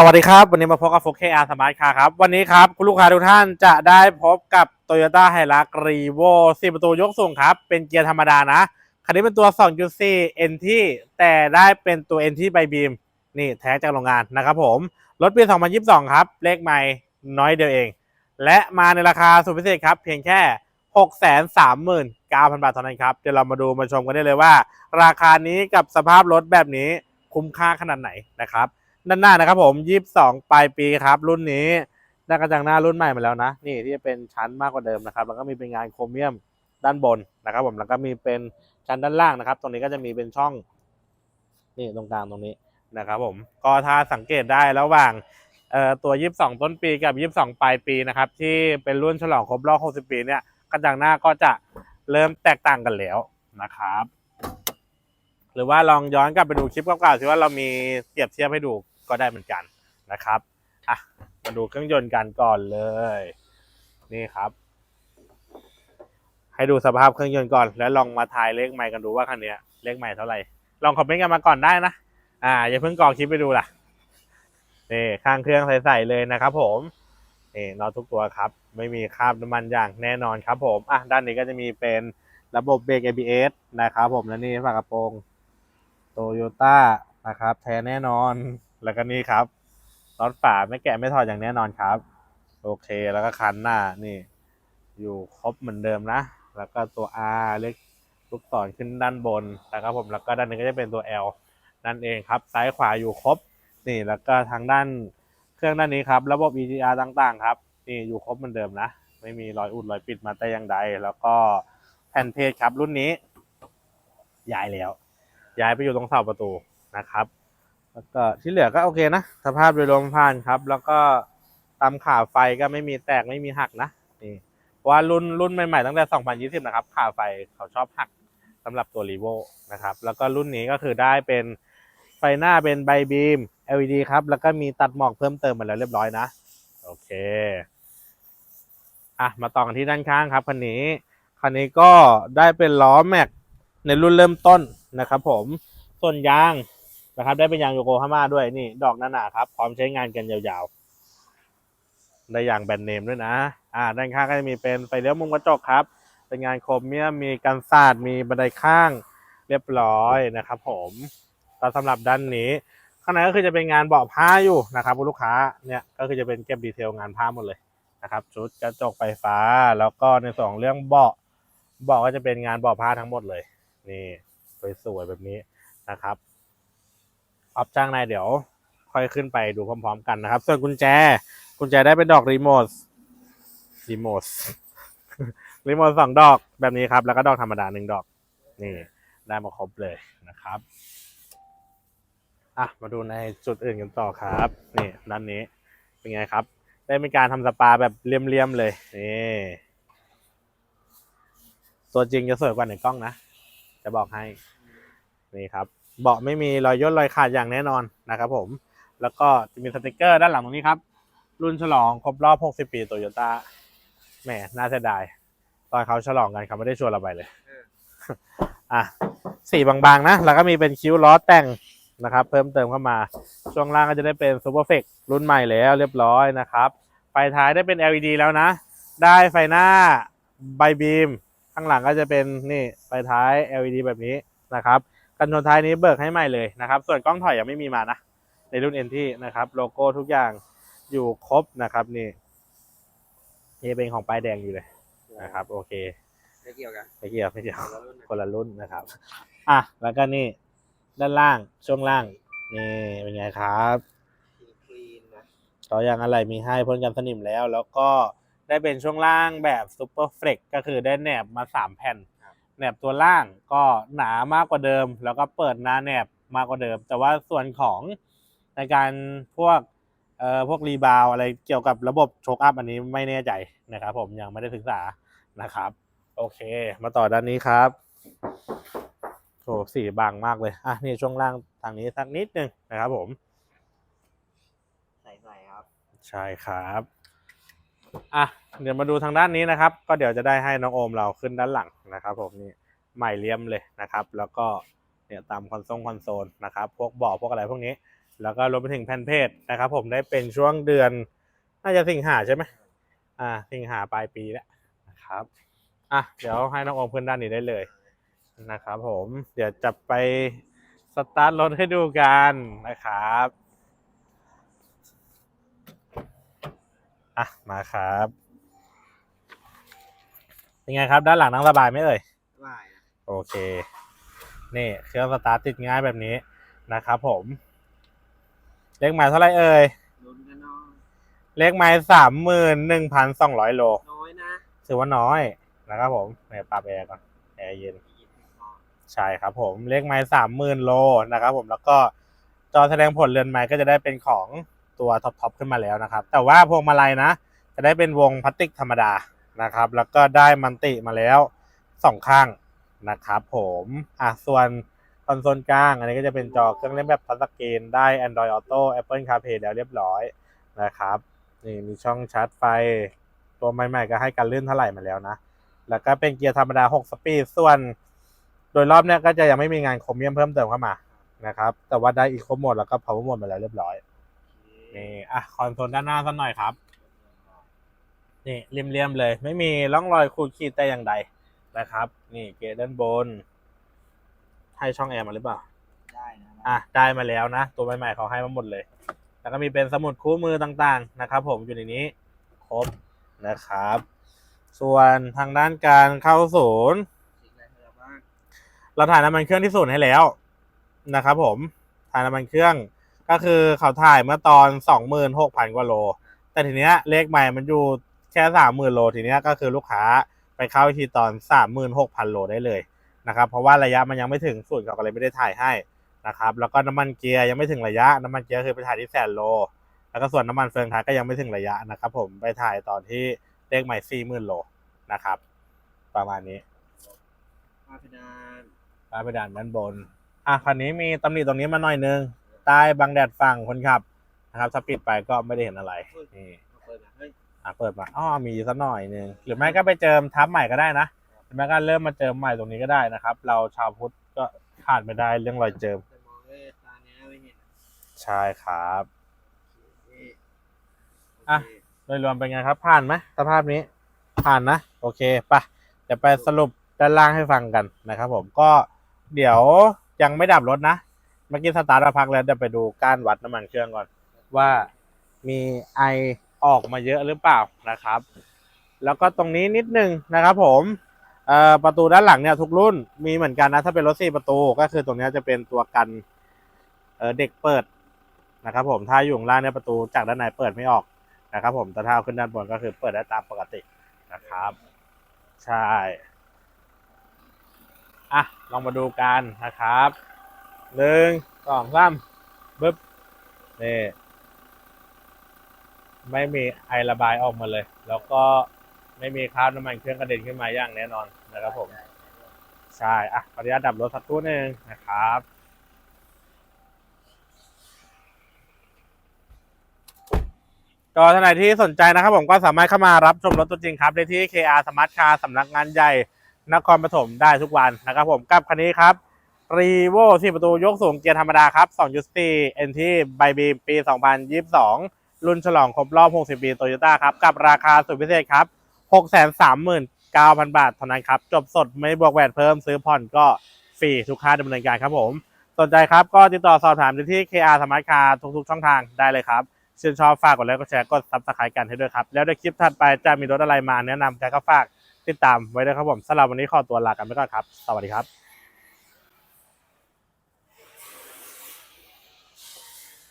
สวัสดีครับ วันนี้มาพบกับโฟกเคอาร์สมาร์ทคาร์ครับ วันนี้ครับ คุณลูกค้าทุกท่านจะได้พบกับ Toyota h i l u x r e v o 4ประตูยกสูงครับ เป็นเกียร์ธรรมดานะ คันนี้เป็นตัว 2.4 NT แต่ได้เป็นตัว NT ใบบีม นี่แท้จากโรงงานนะครับผม รถปี 2022 ครับ เลขใหม่น้อยเดียวเอง และมาในราคาสุดพิเศษครับ เพียงแค่ 639,000 บาทเท่านั้นครับ เดี๋ยวเรามาดูมาชมกันได้เลยว่า ราคานี้กับสภาพรถแบบนี้คุ้มค่าขนาดไหนนะครับ ด้านหน้านะครับผม22ปลายปีครับ รุ่นนี้ได้กระจังหน้ารุ่นใหม่มาแล้วนะ นี่ที่จะเป็นชั้นมากกว่าเดิมนะครับ แล้วก็มีเป็นงานโครเมียมด้านบนนะครับ ผมแล้วก็มีเป็นชั้นด้านล่างนะครับ ตรงนี้ก็จะมีเป็นช่องนี่ตรงกลางตรงนี้นะครับผมก็ถ้าสังเกตได้ระหว่างเอ่อตัว 22 ต้นปีกับ 22 ปลายปีนะครับ ที่เป็นรุ่นฉลองครบรอบ 60 ปีเนี่ยกระจังหน้าก็จะเริ่มแตกต่างกันแล้วนะครับ หรือว่าลองย้อนกลับไปดูคลิปเก่าๆสิว่าเรามีเปรียบเทียบให้ดู ก็ได้เหมือนกันนะครับอะมาดูเครื่องยนต์กันก่อนเลย นี่ครับ ให้ดูสภาพเครื่องยนต์ก่อน แล้วลองมาทายเลขใหม่กันดูว่าคันเนี้ยเลขใหม่เท่าไหร่ลองคอมเมนต์กันมาก่อนได้นะอ่าอย่าเพิ่งกรอกคลิปไปดูล่ะนี่ข้างเครื่องใสๆเลยนะครับ ผมนี่นอตทุกตัวครับ ไม่มีคราบน้ำมันอย่างแน่นอนครับ ผมอะด้านนี้ก็จะมีเป็นระบบเบรก ABS นะครับผมและนี่ฝากระโปรงโตโยต้านะครับ แท้แน่นอน แล้วก็นี่ครับน็อตฝาไม่แกะไม่ถอดอย่างแน่นอนครับ โอเคแล้วก็คันหน้านี่ อยู่ครบเหมือนเดิมนะ แล้วก็ตัว R เล็กลูกศรขึ้นด้านบนนะครับผมแล้วก็ด้านนี้ก็จะเป็นตัว L นั่นเองครับซ้ายขวาอยู่ครบนี่แล้วก็ทางด้านเครื่องด้านนี้ครับ ระบบ EGR ต่างๆ ครับนี่อยู่ครบเหมือนเดิมนะ ไม่มีรอยอุดรอยปิดมาแต่อย่างใด แล้วก็แผ่นเพจครับรุ่นนี้ ย้ายแล้ว ย้ายไปอยู่ตรงเสาประตูนะครับ แล้วก็ที่เหลือก็โอเคนะ สภาพโดยรวมผ่านครับ แล้วก็ตามขาไฟก็ไม่มีแตกไม่มีหักนะนี่ว่ารุ่นรุ่นใหม่ๆตั้งแต่ 2020 นะครับ ขาไฟเขาชอบหักสำหรับตัวรีโวนะครับ แล้วก็รุ่นนี้ก็คือได้เป็นไฟหน้าเป็นใบบีม LED ครับ แล้วก็มีตัดหมอกเพิ่มเติมมาแล้วเรียบร้อยนะ โอเค อะ มาต่อกันที่ด้านข้างครับคันนี้คันนี้ก็ได้เป็นล้อแม็กในรุ่นเริ่มต้นนะครับผม ส่วนยาง นะครับ ได้เป็นยางโยโกฮาม่าด้วยนี่ ดอกหนาๆครับ พร้อมใช้งานกันยาวๆ ได้ยางแบรนด์เนมด้วยนะ อ่า ด้านข้างก็จะมีเป็นไฟเลี้ยวมุมกระจกครับ เป็นงานโครเมียมมีกันศาสตร์มีบันไดข้างเรียบร้อยนะครับผมก็สำหรับด้านนี้ข้างในก็คือจะเป็นงานเบาะผ้าอยู่นะครับคุณลูกค้าเนี่ยก็คือจะเป็นเก็บดีเทลงานผ้าหมดเลยนะครับชุดกระจกไฟฟ้าแล้วก็ในสองเรื่องเบาะเบาะก็จะเป็นงานเบาะผ้าทั้งหมดเลย นี่สวยๆแบบนี้นะครับ ออปจ้างในเดี๋ยว ค่อยขึ้นไปดูพร้อม ๆ กันนะครับ ส่วนกุญแจ กุญแจได้เป็นดอกรีโมทรีโมทรีโมทสองดอกแบบนี้ครับ แล้วก็ดอกธรรมดาหนึ่งดอก นี่ ได้มาครบเลยนะครับอะมาดูในจุดอื่นกันต่อครับ นี่ด้านนี้เป็นไงครับ ได้มีการทำสปาแบบเลี่ยมๆเลยนี่ตัวจริงจะสวยกว่าในกล้องนะ จะบอกให้ นี่ครับ เบาะไม่มีรอยย่นรอยขาดอย่างแน่นอนนะครับผม แล้วก็จะมีสติกเกอร์ด้านหลังตรงนี้ครับ รุ่นฉลองครบรอบ 60 ปีโตโยต้าแหมน่าเสียดาย ตอนเขาฉลองกันเขาไม่ได้ชวนเราไปเลยอะสีบางๆนะ แล้วก็มีเป็นคิ้วล้อแต่งนะครับ เพิ่มเติมเข้ามา ช่วงล่างก็จะได้เป็นซูเปอร์เฟกรุ่นใหม่แล้วเรียบร้อยนะครับ ไฟท้ายได้เป็น LED แล้วนะ ได้ไฟหน้าใบบีม ข้างหลังก็จะเป็นนี่ไฟท้าย LED แบบนี้นะครับ กันชนท้ายนี้เบิกให้ใหม่เลยนะครับ ส่วนกล้องถอยยังไม่มีมานะ ในรุ่น NT นะครับ โลโก้ทุกอย่างอยู่ครบนะครับนี่นี่เป็นของป้ายแดงอยู่เลยนะครับ โอเคไม่เกี่ยวกันไม่เกี่ยวไม่เกี่ยวคนละรุ่นนะคนละรุ่นนะครับ อะแล้วก็นี่ด้านล่างช่วงล่างนี่เป็นไงครับคลีนนะต่ออย่างอะไรมีให้พ่นกันสนิมแล้ว แล้วก็ได้เป็นช่วงล่างแบบซูเปอร์เฟล็กก็คือได้แหนบมาสามแผ่น แหนบตัวล่างก็หนามากกว่าเดิม แล้วก็เปิดหน้าแหนบมากกว่าเดิม แต่ว่าส่วนของในการพวกเอ่อพวกรีบาวอะไรเกี่ยวกับระบบโชคอัพอันนี้ไม่แน่ใจนะครับ ผมยังไม่ได้ศึกษานะครับ โอเค มาต่อด้านนี้ครับโอ้สีบางมากเลยอะนี่ช่วงล่างทางนี้สักนิดนึงนะครับผม ใส่ใส่ครับ ใช่ครับ อะเดี๋ยวมาดูทางด้านนี้นะครับ ก็เดี๋ยวจะได้ให้น้องโอมเราขึ้นด้านหลังนะครับ ผมนี่ใหม่เลี่ยมเลยนะครับ แล้วก็เนี่ยตามคอนโซลคอนโซลนะครับพวกเบาะพวกอะไรพวกนี้ แล้วก็รวมไปถึงแผ่นเพจนะครับ ผมได้เป็นช่วงเดือนน่าจะสิงหาใช่ไหมอ่าสิงหาปลายปีแล้วนะครับอะเดี๋ยวให้น้องโอมขึ้นด้านนี้ได้เลยนะครับ ผมเดี๋ยวจะไปสตาร์ทรถให้ดูกันนะครับ อะมาครับ เป็นไงครับ ด้านหลังนั่งสบายไหมเอ่ยว่ายนะโอเค นี่เครื่องสตาร์ทติดง่ายแบบนี้นะครับผม เลขหมายเท่าไหรเอ่ยลุ้นกันเนาะเลขไม้สามหมื่นหนึ่งพันสองร้อยโลน้อยนะถือว่าน้อยนะครับผมเนี่ยปรับแอร์ก่อนแอร์เย็นยี่สิบสองใช่ครับผมเลขไม้สามหมื่นโลนะครับผมแล้วก็จอแสดงผลเรือนไม้ก็จะได้เป็นของ ตัวท็อปทอปขึ้นมาแล้วนะครับ แต่ว่าพวงมาลัยนะ จะได้เป็นวงพลาสติกธรรมดานะครับ แล้วก็ได้มันติมาแล้วสองข้างนะครับผมอะส่วนคอนโซลกลาง อันนี้ก็จะเป็นจอเครื่องเล่นแบบทัชสกรีนได้ Android Auto Apple CarPlay แล้วเรียบร้อยนะครับนี่มีช่องชาร์จไฟ ตัวใหม่ๆ ก็ให้การลื่นเท่าไหร่มาแล้วนะ แล้วก็เป็นเกียร์ธรรมดา 6 สปีด ส่วน โดยรอบเนี้ยก็จะยังไม่มีงานโครเมียมเพิ่มเติมเข้ามานะครับ แต่ว่าได้อีโคโหมดแล้วก็ power mode มาแล้วเรียบร้อย นี่อะคอนโซลด้านหน้าสักหน่อยครับ นี่เรียมๆเลย ไม่มีร่องรอยขูดขีดแต่อย่างใดนะครับ นี่เกียร์ด้านบนให้ช่องแอร์มาหรือเปล่า ได้นะอะได้มาแล้วนะ ตัวใหม่ๆเขาให้มาหมดเลย แล้วก็มีเป็นสมุดคู่มือต่างๆนะครับ ผมอยู่ในนี้ครบนะครับ ส่วนทางด้านการเข้าศูนย์สิ่งอะไรที่เราบ้างเราถ่ายน้ำมันเครื่องที่ศูนย์ให้แล้วนะครับ ผมถ่ายน้ำมันเครื่อง ก็คือเขาถ่ายเมื่อตอนสองหมื่นหกพันกว่าโล แต่ทีเนี้ยเลขใหม่มันอยู่แค่สามหมื่นโลทีเนี้ยก็คือลูกค้าไปเข้าอีกทีตอนสามหมื่นหกพันโลได้เลยนะครับเพราะว่าระยะมันยังไม่ถึงศูนย์เขาก็เลยไม่ได้ถ่ายให้นะครับแล้วก็น้ำมันเกียร์ยังไม่ถึงระยะน้ำมันเกียร์คือไปถ่ายที่แสนโล แล้วก็ส่วนน้ำมันเฟืองท้ายก็ยังไม่ถึงระยะนะครับผมไปถ่ายตอนที่เลขใหม่สี่หมื่นโลนะครับ ประมาณนี้มาเพดานป้ายเพดานด้านบน อะคันนี้มีตำหนิตรงนี้มาหน่อยนึง ใต้บังแดดฝั่งคนขับนะครับถ้าปิดไปก็ไม่ได้เห็นอะไรนี่มาเปิดนะเฮ้ยอะเปิดมาอ้อมีสักหน่อยนึงหรือไม่ก็ไปเจิมทับใหม่ก็ได้นะหรือไม่ก็เริ่มมาเจิมใหม่ตรงนี้ก็ได้นะครับ เราชาวพุทธก็ขาดไม่ได้เรื่องรอยเจิม แต่มองด้วยตาเนี้ยไม่เห็นใช่ครับ นี่อะโดยรวมเป็นไงครับ ผ่านไหมสภาพนี้ ผ่านนะ โอเคไปะเดี๋ยวไปสรุปด้านล่างให้ฟังกันนะครับผมก็เดี๋ยวยังไม่ดับรถนะ เมื่อกี้สตาร์ทมาพักแล้วเดี๋ยวไปดูก้านวัดน้ำมันเครื่องก่อน ว่ามีไอออกมาเยอะหรือเปล่านะครับ แล้วก็ตรงนี้นิดนึงนะครับ ผมประตูด้านหลังเนี่ยทุกรุ่นมีเหมือนกันนะถ้าเป็นรถสี่ประตูก็คือตรงนี้จะเป็นตัวกันเเด็กเปิดนะครับ ผมถ้าอยู่ข้างล่างเนี่ยประตูจากด้านในเปิดไม่ออกนะครับ ผมแต่ถ้าเอาขึ้นด้านบนก็คือเปิดได้ตามปกตินะครับ ใช่อะลองมาดูกันนะครับ หนึ่งสองสามบึ๊บนี่ไม่มีไอระบายออกมาเลย แล้วก็ไม่มีคราบน้ำมันเครื่องกระเด็นขึ้นมาอย่างแน่นอนนะครับผม ใช่อะขออนุญาตดับรถสักครู่หนึ่งนะครับก็ท่านไหนที่สนใจนะครับผมก็สามารถเข้ามารับชมรถตัวจริงครับ ได้ที่ KR Smart Car สำนักงานใหญ่นครปฐมได้ทุกวันนะครับผมกับคันนี้ครับ รีโวที่ประตูยกสูงเกียร์ธรรมดาครับ2.4 NT ใบบีปี 2022 รุ่นฉลองครบรอบ 60 ปีโตโยต้าครับ กับราคาสุดพิเศษครับ 639,000 บาทเท่านั้นครับ จบสดไม่บวกแวดเพิ่มซื้อผ่อนก็ฟรีทุกค่าดำเนินการครับผม สนใจครับก็ติดต่อสอบถามได้ที่ KR Smart Car ทุกๆช่องทางได้เลยครับชื่นชอบฝากกดไลค์กดแชร์กดซับสไครต์กันให้ด้วยครับ แล้วในคลิปถัดไปจะมีรถอะไรมาแนะนำกันก็ฝากติดตามไว้ด้วยครับผมสำหรับวันนี้ขอตัวลากันไปก่อนครับ สวัสดีครับ